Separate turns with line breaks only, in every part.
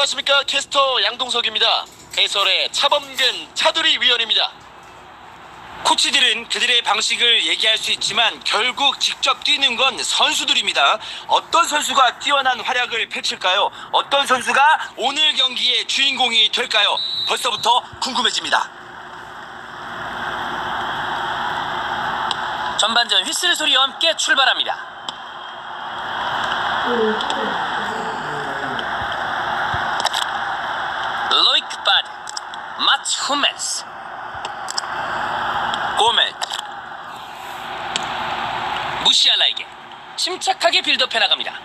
안녕하십니까 캐스터 양동석입니다. 해설의 차범근 차두리 위원입니다.
코치들은 그들의 방식을 얘기할 수 있지만 결국 직접 뛰는 건 선수들입니다. 어떤 선수가 뛰어난 활약을 펼칠까요? 어떤 선수가 오늘 경기의 주인공이 될까요? 벌써부터 궁금해집니다.
전반전 휘슬 소리와 함께 출발합니다. 로이크 바드, 마츠 후메스,
꼬메
무시알라에게 침착하게 빌드업해 나갑니다.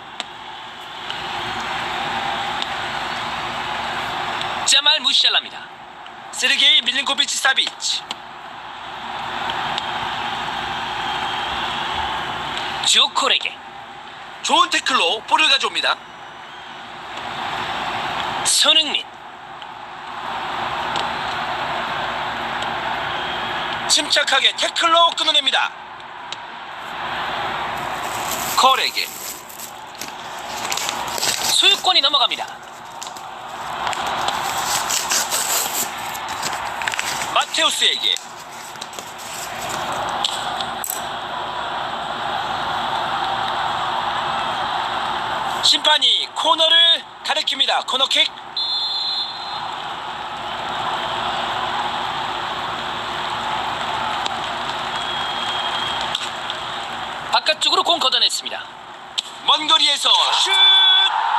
자말 무시알라입니다.
세르게이 밀린코비치 사비치
조콜에게
좋은 태클로 볼을 가져옵니다.
손흥민
침착하게 태클로 끊어냅니다. 컬에게
소유권이 넘어갑니다.
마테우스에게 심판이 코너를 가리킵니다. 코너킥
바깥쪽으로 공 걷어냈습니다.
먼 거리에서 슛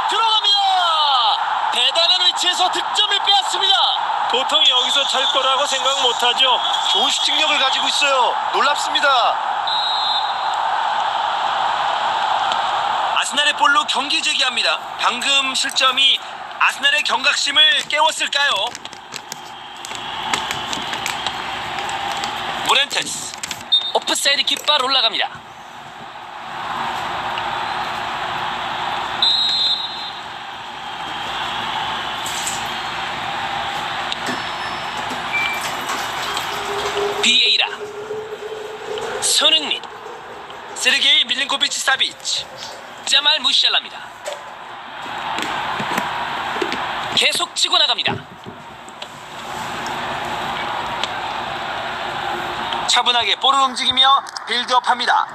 들어갑니다. 대단한 위치에서 득점을 빼앗습니다.
보통 여기서 찰 거라고 생각 못하죠. 좋은 슈팅력을 가지고 있어요. 놀랍습니다.
아스날의 볼로 경기 재개합니다. 방금 실점이 아스날의 경각심을 깨웠을까요? 모렌테스
오프사이드 깃발 올라갑니다. 비에이라 손흥민
세르게이 밀린코비치 사비치
자말 무시알라입니다. 계속 치고 나갑니다.
차분하게 볼을 움직이며 빌드업합니다.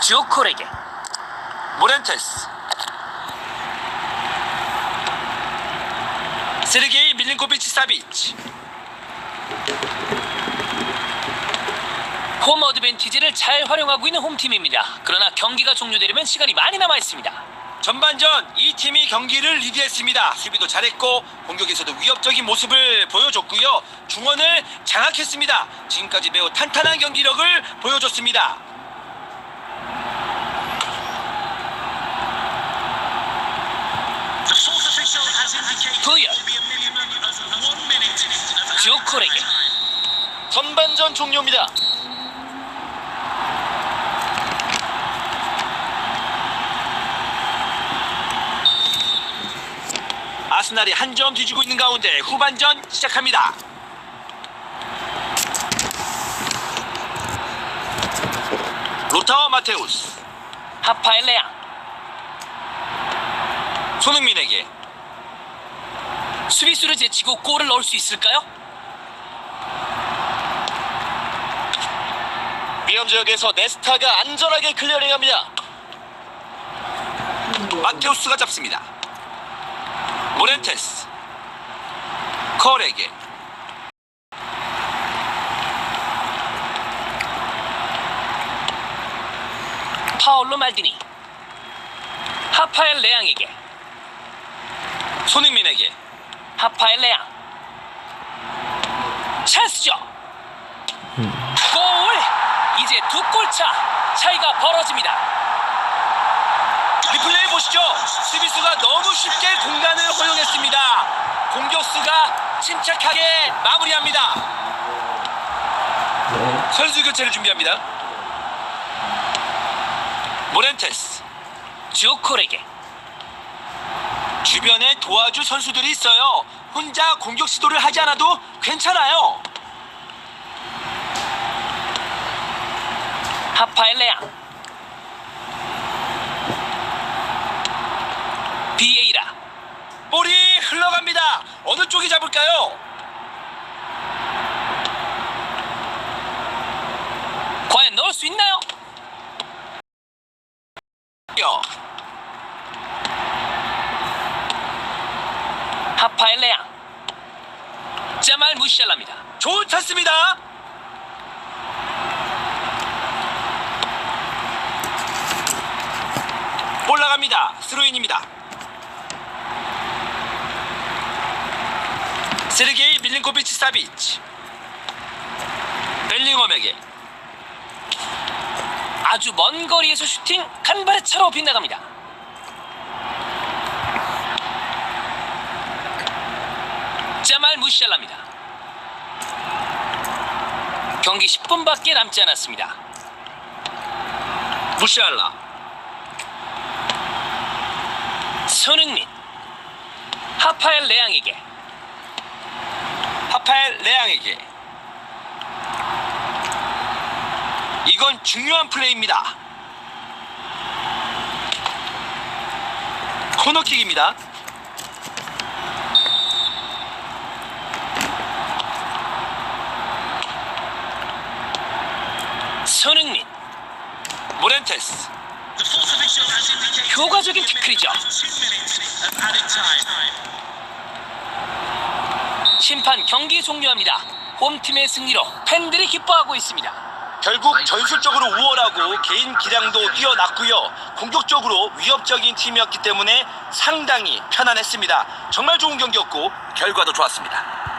조콜에게
모렌테스 세르게이 밀린코비치 사비치
홈 어드밴티지를 잘 활용하고 있는 홈팀입니다. 그러나 경기가 종료되려면 시간이 많이 남아 있습니다.
전반전 이 팀이 경기를 리드했습니다. 수비도 잘했고 공격에서도 위협적인 모습을 보여줬고요. 중원을 장악했습니다. 지금까지 매우 탄탄한 경기력을 보여줬습니다.
부여 조콜에게
전반전 종료입니다.
아스날이 한 점 뒤지고 있는 가운데 후반전 시작합니다. 로타와 마테우스
하파엘 레앙
손흥민에게
수비수를 제치고 골을 넣을 수 있을까요?
위험 지역에서 네스타가 안전하게 클리어링합니다.
마테우스가 잡습니다. 모렌테스 컬에게.
파올로 말디니. 하파엘 레앙에게.
손흥민에게.
하파엘 레앙. 찬스죠. 골 이제 두 골 차 차이가 벌어집니다
리플레이 보시죠. 수비수가 너무 쉽게 공간을 허용했습니다. 공격수가 침착하게 마무리합니다. 선수 교체를 준비합니다. 모렌테스
조콜에게
주변에 도와줄 선수들이 있어요. 혼자 공격 시도를 하지 않아도 괜찮아요.
레앙 비에이라
볼이 흘러갑니다. 어느 쪽이 잡을까요?
과연 넣을 수 있나요?
요.
하파엘 레앙 자말 무시알라입니다
좋은 찬스입니다. 올라갑니다. 스로인입니다. 세르게이 밀린코비치 사비치. 벨링엄에게
아주 먼 거리에서 슈팅 간발의 차로 빗나갑니다 자말 무시알라입니다 경기 10분밖에 남지 않았습니다
무시알라.
손흥민. 하파엘 레앙에게.
하파엘 레앙에게. 이건 중요한 플레이입니다. 코너킥입니다.
손흥민.
모렌테스
효과적인 태클이죠 심판 경기 종료합니다 홈팀의 승리로 팬들이 기뻐하고 있습니다
결국 전술적으로 우월하고 개인 기량도 뛰어났고요. 공격적으로 위협적인 팀이었기 때문에 상당히 편안했습니다. 정말 좋은 경기였고 결과도 좋았습니다.